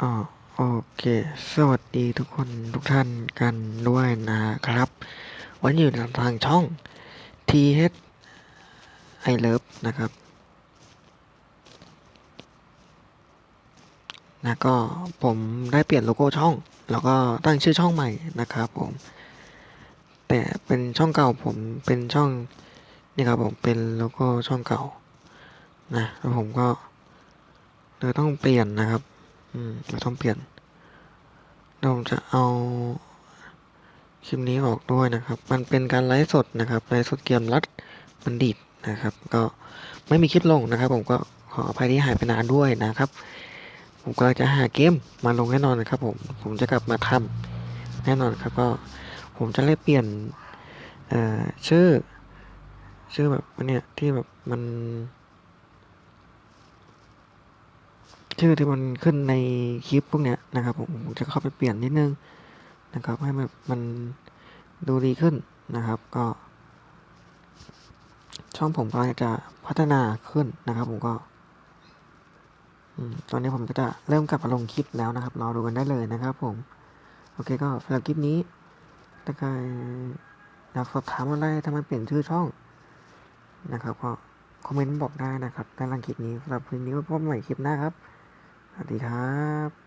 อ๋อโอเค สวัสดีทุกคนทุกท่านกันด้วยนะครับ วันนี้อยู่ทางช่อง TH I Love นะครับนะก็ผมได้เปลี่ยนโลโก้ช่อง แล้วก็ตั้งชื่อช่องใหม่นะครับผม แต่เป็นช่องเก่าผมเป็นช่องนี่ครับผมเป็นโลโก้ช่องเก่านะแล้วผมก็เลยต้องเปลี่ยนนะครับ อืมเราต้องเปลี่ยนเราจะเอาคลิปนี้ออกด้วยนะครับ มันเป็นการไลฟ์สดนะครับ ไลฟ์สดเกมรัดบัณฑิตนะครับ ก็ไม่มีคลิปลงนะครับ ผมก็ขออภัยที่หายไปนานด้วยนะครับ ผมก็จะหาเกมมาลงแน่นอนนะครับ ผม ผมจะกลับมาทำแน่นอนครับ ก็ผมจะเล่เปลี่ยนเอ่อชื่อ ชื่อแบบเนี่ยที่แบบมัน ชื่อที่มันขึ้นในคลิปพวกเนี้ยนะครับผมจะเข้าไปเปลี่ยนนิดนึงนะครับให้แบบมันดูดีขึ้นนะครับ ก็ ช่องผมก็จะพัฒนาขึ้นนะครับ ผมก็อตอนนี้ผมก็จะเริ่มกลับมาลงคลิปแล้วนะครับรอดูกันได้เลยนะครับผม โอเคก็สำหรับคลิปนี้ถ้าใครอยากสอบถามอะไรทำไมเปลี่ยนชื่อช่องนะครับ ก็คอมเมนต์บอกได้นะครับด้านล่างคลิปนี้สำหรับคลิปนี้ไว้พบใหม่คลิปหน้าครับ สวัสดีครับ